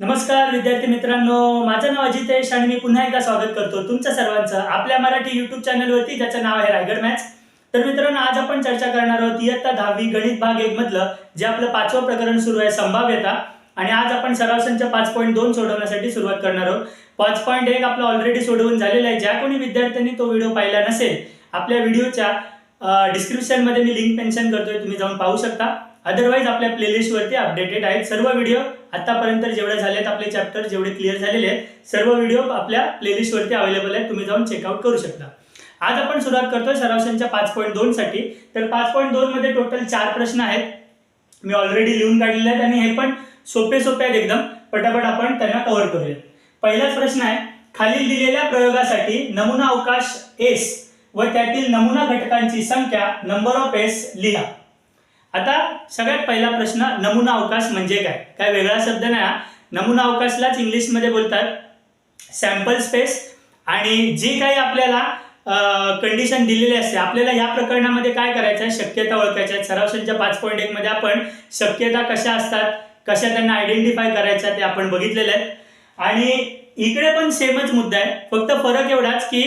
नमस्कार विद्यार्थी मित्रांनो. माझं नाव अजितेश आणि मी पुन्हा एकदा स्वागत करतो तुमच्या सर्वांचं आपल्या मराठी युट्यूब चॅनलवरती ज्याचं नाव आहे रायगड मॅच. तर मित्रांनो आज आपण चर्चा करणार आहोत इयत्ता दहावी गणित भाग एक मधलं जे आपलं पाचवं प्रकरण सुरू आहे संभाव्यता. आणि आज आपण सराव संच पाच पॉईंट दोन सोडवण्यासाठी सुरुवात करणार आहोत. पाच पॉईंट एक आपलं ऑलरेडी सोडवून झालेलं आहे. ज्या कोणी विद्यार्थ्यांनी तो व्हिडिओ पाहिला नसेल आपल्या व्हिडिओच्या डिस्क्रिप्शनमध्ये मी लिंक मेन्शन करतोय तुम्ही जाऊन पाहू शकता. अदरवाईज आपल्या प्लेलिस्टवरती अपडेटेड आहेत सर्व व्हिडिओ आतापर्यंत जेवढे झालेत आपले चॅप्टर जेवढे क्लिअर झालेले आहेत सर्व व्हिडिओ आपल्या प्लेलिस्टवरती अवेलेबल आहेत. तुम्ही जाऊन चेकआउट करू शकता. आज आपण सुरुवात करतोय सरावशांच्या पाच पॉईंट दोन साठी. तर पाच पॉईंट दोन मध्ये टोटल चार प्रश्न आहेत. मी ऑलरेडी लिहून काढलेले आहेत आणि हे पण सोपे सोपे आहेत एकदम. पटापट आपण त्यांना कव्हर करूया पहिलाच प्रश्न आहे खालील दिलेल्या प्रयोगासाठी नमुना अवकाश एस व त्यातील नमुना घटकांची संख्या नंबर ऑफ एस लिहा. आता सगळ्यात पहिला प्रश्न नमुना अवकाश म्हणजे काय? काय वेगळा शब्द नाही हा. नमुना अवकाशलाच इंग्लिशमध्ये बोलतात. सॅम्पल स्पेस आणि जे काही आपल्याला कंडिशन दिलेली असते आपल्याला या प्रकरणामध्ये काय करायचं आहे? शक्यता ओळखायच्या आहेत सरावशांच्या पाच पॉईंट एक मध्ये आपण शक्यता कशा असतात कशा त्यांना आयडेंटिफाय करायच्या ते आपण बघितलेलं आहे. आणि इकडे पण सेमच मुद्दा आहे. फक्त फरक एवढाच की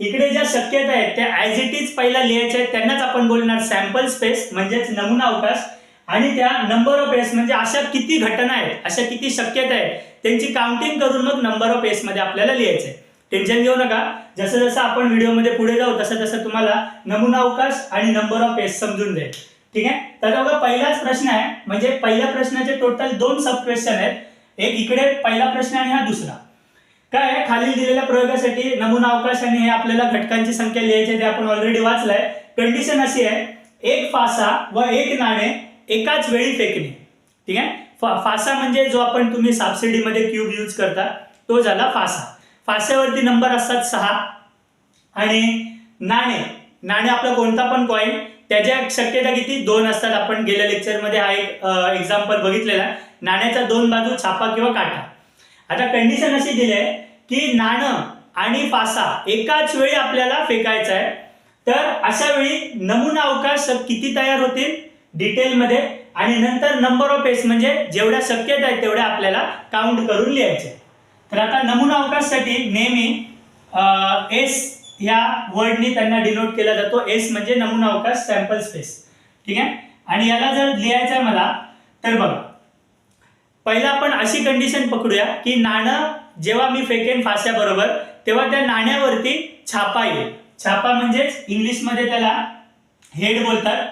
इकडे ज्या शक्यता आहेत त्या ॲज इट इज पहिला लिहायच्या आहेत त्यांनाच आपण बोलणार. सॅम्पल स्पेस म्हणजेच नमुना अवकाश आणि त्या नंबर ऑफ एस म्हणजे अशा किती घटना आहेत अशा किती शक्यता आहेत त्यांची काउंटिंग करून मग नंबर ऑफ एसमध्ये आपल्याला लिहायचं आहे. टेन्शन घेऊ नका. जसं जसं आपण व्हिडिओमध्ये पुढे जाऊ तसं तसं तुम्हाला नमुना अवकाश आणि नंबर ऑफ एस समजून जाईल. ठीक आहे? तर बघा पहिलाच प्रश्न आहे म्हणजे पहिल्या प्रश्नाचे टोटल दोन सब क्वेश्चन आहेत. एक इकडे पहिला प्रश्न आणि हा दुसरा. काय आहे खालील दिलेल्या प्रयोगासाठी नमुना अवकाश आणि हे आपल्याला घटकांची संख्या लिहायची ते आपण ऑलरेडी वाचलंय. कंडिशन अशी आहे एक फासा व एक नाणे एकाच वेळी फेकणे. ठीक आहे? फा- फासा म्हणजे जो आपण तुम्ही सबसिडीमध्ये क्यूब यूज करता तो झाला फासा. फास्यावरती नंबर असतात सहा आणि नाणे. नाणे आपला कोणता पण कॉईन त्याच्या शक्यता किती? दोन असतात. आपण गेल्या लेक्चरमध्ये हा एक एक्झाम्पल बघितलेला. आहे. नाण्याच्या दोन बाजू छापा किंवा काटा. आता कंडिशन अशी दिली आहे की नाणं आणि फासा एकाच वेळी आपल्याला फेकायचं आहे. तर अशा वेळी नमुना अवकाश किती तयार होतील? डिटेलमध्ये आणि नंतर नंबर ऑफ एस म्हणजे जेवढ्या शक्यता आहेत तेवढ्या आपल्याला काउंट करून लिहायचे. तर आता नमुना अवकाशसाठी नेहमी एस ह्या वर्डनी त्यांना डिनोट केला जातो. एस म्हणजे नमुना अवकाश सॅम्पल स्पेस ठीक आहे? आणि याला जर लिहायचं आहे मला तर बघा. पहिला आपण अशी कंडिशन पकडूया की नाणं जेव्हा मी फेकेन फास्याबरोबर तेव्हा त्या नाण्यावरती छापा येईल. छापा म्हणजेच इंग्लिशमध्ये त्याला हेड बोलतात.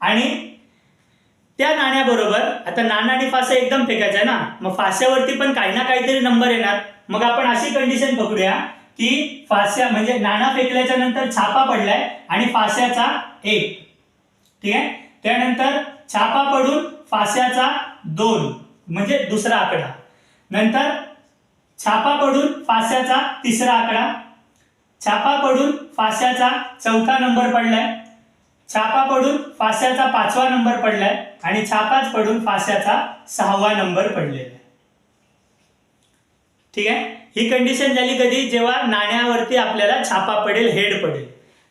आणि त्या नाण्याबरोबर आता नाणं आणि फासा एकदम फेकायचं आहे ना मग फास्यावरती पण काही ना काहीतरी नंबर येणार. मग आपण अशी कंडिशन पकडूया की फास्या म्हणजे नाणं फेकल्याच्या नंतर छापा पडलाय आणि फास्याचा एक. ठीक आहे? त्यानंतर छापा पडून फास्याचा दोन. म्हणजे दुसरा आकडा. नंतर छापा पडून फास्याचा तिसरा आकडा. छापा पडून फाश्याचा चौथा नंबर पडलाय. छापा पडून फाश्याचा पाचवा नंबर पडलाय आणि छापाच पडून फास्याचा सहावा नंबर पडलेला आहे. ठीक आहे? ही कंडिशन झाली कधी? जेव्हा नाण्यावरती आपल्याला छापा पडेल हेड पडेल.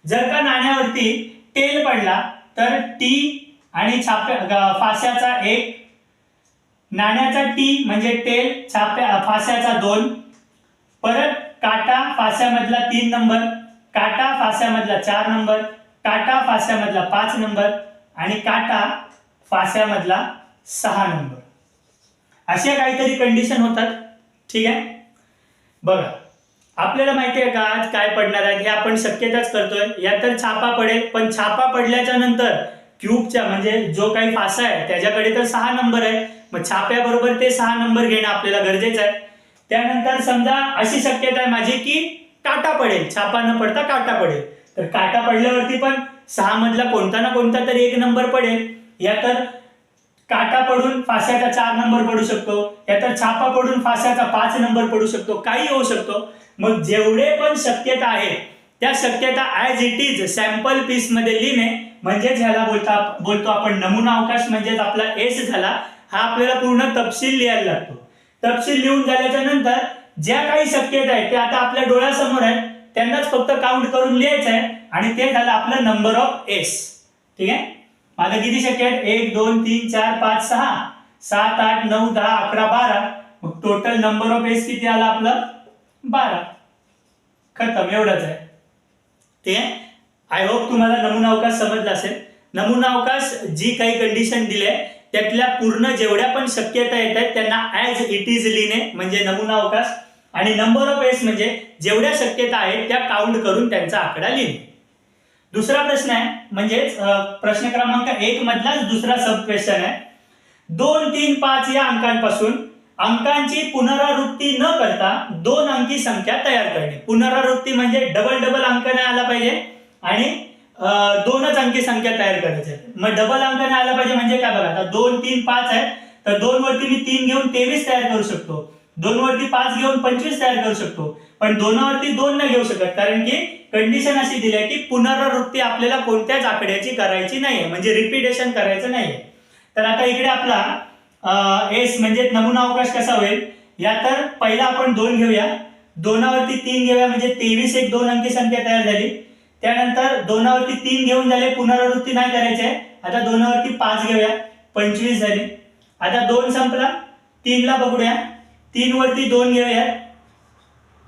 जर का नाण्यावरती टेल पडला तर टी आणि छाप्या फाश्याचा एक नाण्याचा टी म्हणजे टेल छाप्या फास्याचा दोन. परत काटा फास्यामधला तीन नंबर काटा फास्यामधला चार नंबर काटा फास्यामधला पाच नंबर आणि काटा फास्यामधला सहा नंबर. अशा काहीतरी कंडिशन होतात. ठीक आहे? बघा आपल्याला माहिती आहे का आज काय पडणार आहे? हे आपण शक्यताच करतोय. या तर छापा पडेल पण छापा पडल्याच्या नंतर क्यूबच्या म्हणजे जो काही फासा आहे त्याच्याकडे तर सहा नंबर आहे. मग छाप्याबरोबर ते सहा नंबर घेणं आपल्याला गरजेचं आहे. त्यानंतर समजा अशी शक्यता आहे माझी की काटा पडेल. छापा न पडता काटा पडेल. तर काटा पडल्यावरती पण सहा मधला कोणता ना कोणता तरी एक नंबर पडेल. या तर काटा पडून फास्याचा चार नंबर पडू शकतो. या तर छापा पडून फास्याचा पाच नंबर पडू शकतो. काही होऊ शकतो. मग जेवढे पण शक्यता आहे त्या शक्यता ॲज इट इज सॅम्पल पीसमध्ये लिहिणे. म्हणजेच ह्याला बोलता बोलतो आपण नमुना अवकाश म्हणजेच आपला एस झाला. हा आपल्याला पूर्ण तपशील लिहायला लागतो. तपशील लिहून झाल्याच्यानंतर ज्या काही शक्यता आहेत त्या आता आपल्या डोळ्यासमोर आहेत त्यांनाच फक्त काउंट करून लिहायचं आहे आणि ते झालं आपलं नंबर ऑफ एस ठीक आहे? माझं किती शक्य आहेत? एक दोन तीन चार पाच सहा. सात आठ नऊ दहा अकरा बारा. मग टोटल नंबर ऑफ एस किती आला आपलं? बारा. खतम. एवढंच आहे. ठीक आहे? आय होप तुम्हाला नमुना अवकाश समजला असेल. नमुना अवकाश जी काही कंडिशन दिली आहे त्यातल्या पूर्ण जेवढ्या पण शक्यता येत आहेत त्यांना ऍज इट इज लिहिणे म्हणजे नमुना अवकाश. आणि नंबर ऑफ एस म्हणजे जेवढ्या शक्यता आहेत त्या काउंट करून त्यांचा आकडा लिहिणे. दुसरा प्रश्न आहे म्हणजेच प्रश्न क्रमांक एक मधलाच दुसरा सब क्वेश्चन आहे. दोन तीन पाच या अंकांपासून अंकांची पुनरावृत्ती न करता दोन अंकी संख्या तयार करणे. पुनरावृत्ती म्हणजे डबल डबल अंक नाही आला पाहिजे. आणि दोनच अंकी संख्या तयार करायच्या मग डबल अंक नाही आला पाहिजे म्हणजे काय बघा आता दोन तीन पाच आहे. तर दोन वरती मी तीन घेऊन तेवीस तयार करू शकतो. दोन वरती पाच घेऊन पंचवीस तयार करू शकतो. पण दोनावरती दोन नाही घेऊ शकत कारण की कंडिशन अशी दिली आहे की पुनरावृत्ती आपल्याला कोणत्याच आकड्याची करायची नाहीये. म्हणजे रिपिटेशन करायचं नाहीये. तर आता इकडे आपला एस म्हणजे नमुना अवकाश कसा होईल? या तर पहिला आपण दोन घेऊया. दोनावरती तीन घेऊया म्हणजे तेवीस एक दोन अंकी संख्या तयार झाली. त्यानंतर दोनावरती तीन घेऊन झाले पुनरावृत्ती नाही करायची आहे. आता दोनावरती पाच घेऊया. पंचवीस झाले. आता दोन संपला. तीनला बघूया. तीन वरती दोन घेऊया.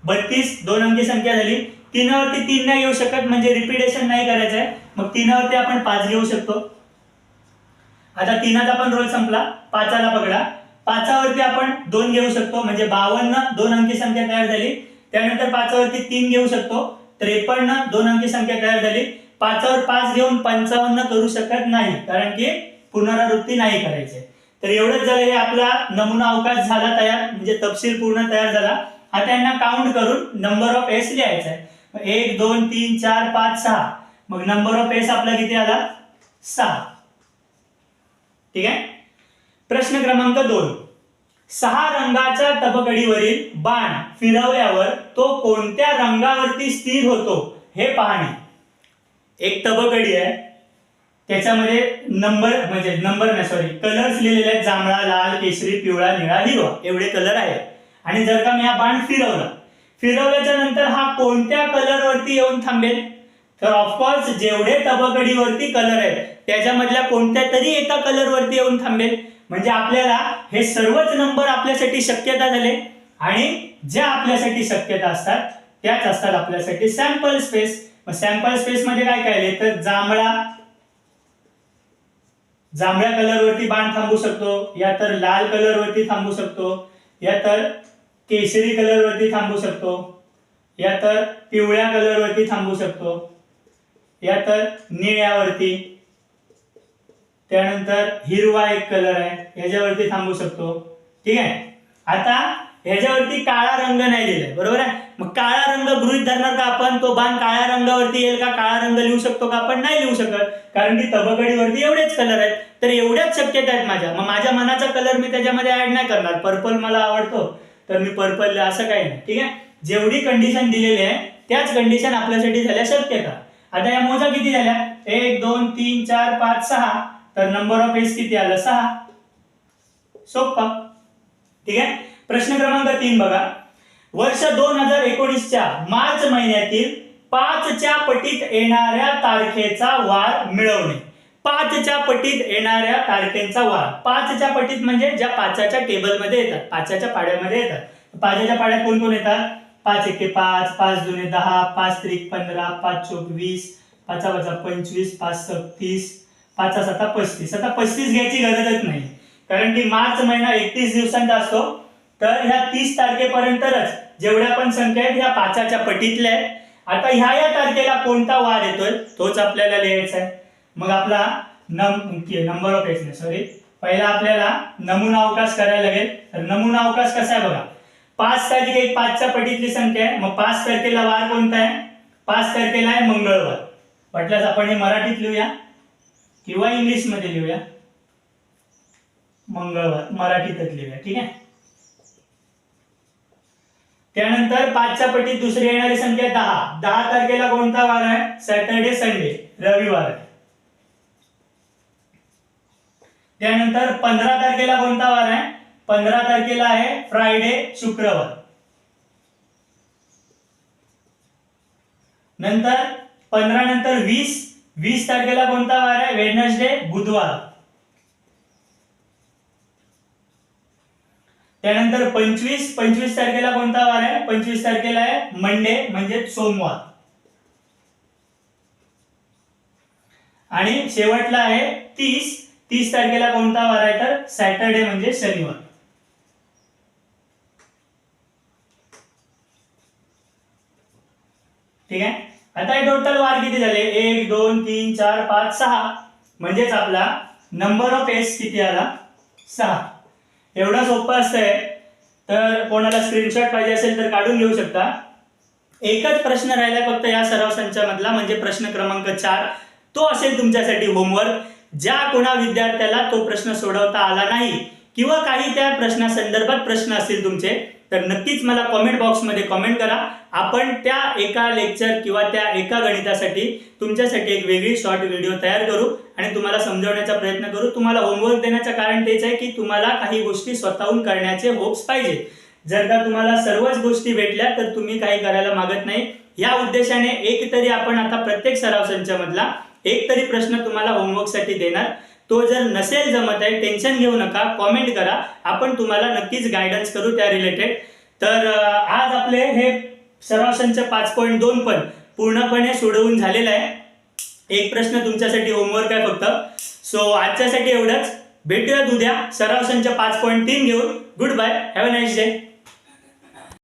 बत्तीस दोन अंकी संख्या झाली. तीनावरती तीन नाही येऊ शकत म्हणजे रिपिटेशन नाही करायचं आहे. मग तीनावरती आपण पाच घेऊ शकतो. आता तीनाचा पण रोल संपला. पाचाला पकडा. पाचावरती आपण दोन घेऊ शकतो. म्हणजे बावन्न दोन अंकी संख्या तयार झाली. त्यानंतर पाचावरती तीन घेऊ शकतो. त्रेपन्न दोन अंकी संख्या तयार झाली. पाचावर पाच घेऊन पंचावन्न करू शकत नाही कारण की पुनरावृत्ती नाही करायची. तर एवढंच झालं हे आपला नमुना अवकाश झाला तयार म्हणजे तपशील पूर्ण तयार झाला. आता यांना काउंट करून नंबर ऑफ एस लिहायचा आहे एक दोन तीन चार पाच सहा. मग नंबर ऑफ एस आपला किती आला? सहा. ठीक आहे? प्रश्न क्रमांक दोन. सहा रंगाच्या तबकडीवरील बाण फिरवल्यावर तो कोणत्या रंगावरती स्थिर होतो हे पाहणे. एक तबकडी आहे. त्याच्यामध्ये नंबर म्हणजे नंबर नाही सॉरी कलर्स लिहिलेले आहेत. जांभळा लाल केशरी पिवळा निळा हिरवा. एवढे कलर आहेत. आणि जर का मी हा बाण फिरवला फिरवल्याच्या नंतर हा कोणत्या कलर वरती येऊन थांबेल? तर ऑफकोर्स जेवढे तबकडीवरती कलर आहेत त्याच्यामधल्या कोणत्या तरी एका कलर वरती येऊन थांबेल. म्हणजे आपल्याला हे सर्वच नंबर आपल्यासाठी शक्यता झाले आणि ज्या आपल्यासाठी शक्यता असतात त्याच असतात आपल्यासाठी सॅम्पल स्पेस मग सॅम्पल स्पेस मध्ये काय काय तर जांभळा जांभळ्या कलरवरती बाण थांबू शकतो या तर लाल कलरवरती थांबू शकतो या तर केशरी कलरवरती थांबू शकतो या तर पिवळ्या कलरवरती थांबू शकतो या तर निळ्यावरती त्यानंतर हिरवा एक कलर आहे. याच्यावरती थांबू शकतो. ठीक आहे? आता ह्याच्यावरती काळा रंग नाही दिलाय. बरोबर आहे? मग काळा रंग गृहीत धरणार का आपण? तो बाण काळ्या रंगावरती येईल का? काळा रंग लिहू शकतो का आपण? नाही लिहू शकत. कारण की तबकडीवरती एवढेच कलर आहेत. तर एवढ्याच शक्यता आहेत माझ्या. मग माझ्या मनाचा कलर मी त्याच्यामध्ये ऍड नाही करणार. पर्पल मला आवडतो. तर मी पर्पल असं काही नाही. ठीक आहे? जेवढी कंडिशन दिलेली आहे त्याच कंडिशन आपल्यासाठी झाल्या शक्यता. आता या मोजा किती झाल्या? एक दोन तीन चार पाच सहा. तर नंबर ऑफ एस किती आलं? सहा. सोपा ठीक आहे? प्रश्न क्रमांक तीन बघा. वर्ष दोन हजार एकोणीसच्या मार्च महिन्यातील पाचच्या पटीत येणाऱ्या तारखेचा वार मिळवणे. पाचच्या पटीत येणाऱ्या तारखेचा वार. पाचच्या पटीत म्हणजे ज्या पाचाच्या टेबलमध्ये येतात पाचाच्या पाड्यामध्ये येतात. पाचाच्या पाड्यात कोण कोण येतात? पाच एके पाच पाच जुने दहा पाच त्रिक पंधरा पाच चोक वीस पाचा पाचा पंचवीस पाच सत्तीस पाच सत्ता पस्तीस. आता पस्तीस घ्यायची गरजच नाही. कारण की मार्च महिना एकतीस दिवसांचा असतो. तर ह्या तीस तारखेपर्यंतच जेवढ्या पण संख्या आहेत ह्या पाचाच्या पटीतल्या आहेत. आता ह्या या तारखेला कोणता वार येतोय तोच आपल्याला लिहायचा आहे. मग आपला नंबर ऑफ एस सॉरी पहिला आपल्याला नमुना अवकाश करायला लागेल. तर नमुना अवकाश कसा आहे बघा. पाच तारीख एक पाचच्या पटीतली संख्या आहे. मग पाच तारखेला वार कोणता आहे? पाच तारखेला आहे मंगळवार. वाटल्यास आपण हे मराठीत लिहूया. किंवा इंग्लिशमध्ये लिहूया. मंगळवार मराठीतच लिहूया ठीक आहे? त्यानंतर पाचच्या पटीत दुसरी येणारी संख्या दहा. दहा तारखेला कोणता वार आहे? सॅटर्डे संडे रविवार आहे. त्यानंतर पंधरा तारखेला कोणता वार आहे? पंधरा तारखेला आहे फ्रायडे शुक्रवार. नंतर पंधरा नंतर वीस वीस तारखेला कोणता वार आहे? वेडनसडे बुधवार. त्यानंतर पंचवीस पंचवीस तारखेला कोणता वार आहे? पंचवीस तारखेला आहे मंडे म्हणजे सोमवार. आणि शेवटला आहे तीस. तीस तारखेला कोणता वार आहे तर सॅटर्डे म्हणजे शनिवार. ठीक आहे? आता हे टोटल वार किती झाले? एक दोन तीन चार पाच सहा. म्हणजेच आपला नंबर ऑफ एस किती आला? सहा. एवढं सोपं असतंय. तर कोणाला स्क्रीनशॉट पाहिजे असेल तर काढून घेऊ शकता. एकच प्रश्न राहिला फक्त या सराव संचामधला म्हणजे प्रश्न क्रमांक चार. तो असेल तुमच्यासाठी होमवर्क ज्या कोणा विद्यार्थ्याला तो प्रश्न सोडवता आला नाही किंवा काही त्या प्रश्नासंदर्भात प्रश्न असतील तुमचे तर नक्कीच मला कॉमेंट बॉक्समध्ये कॉमेंट करा. आपण त्या एका लेक्चर किंवा त्या एका गणितासाठी तुमच्यासाठी एक वेगळी शॉर्ट व्हिडिओ तयार करू आणि तुम्हाला समजवण्याचा प्रयत्न करू. तुम्हाला होमवर्क देण्याचं कारण तेच आहे की तुम्हाला काही गोष्टी स्वतःहून करण्याचे होप्स पाहिजे. जर का तुम्हाला सर्वच गोष्टी भेटल्या तर तुम्ही काही करायला मागत नाही. या उद्देशाने एक तरी आपण आता प्रत्येक सराव संचामधला एक तरी प्रश्न तुम्हाला होमवर्कसाठी देणार. तो जर नसेल जमत आहे टेन्शन घेऊ नका कॉमेंट करा. आपण तुम्हाला नक्कीच गायडन्स करू त्या रिलेटेड तर आज आपले हे सराव पाच पॉईंट दोन पण पूर्णपणे सोडवून झालेलं आहे. एक प्रश्न तुमच्यासाठी होमवर्क आहे फक्त. सो आजच्यासाठी एवढंच. भेटूयात उद्या. सराव पाच पॉईंट तीन घेऊन. Good bye have a nice day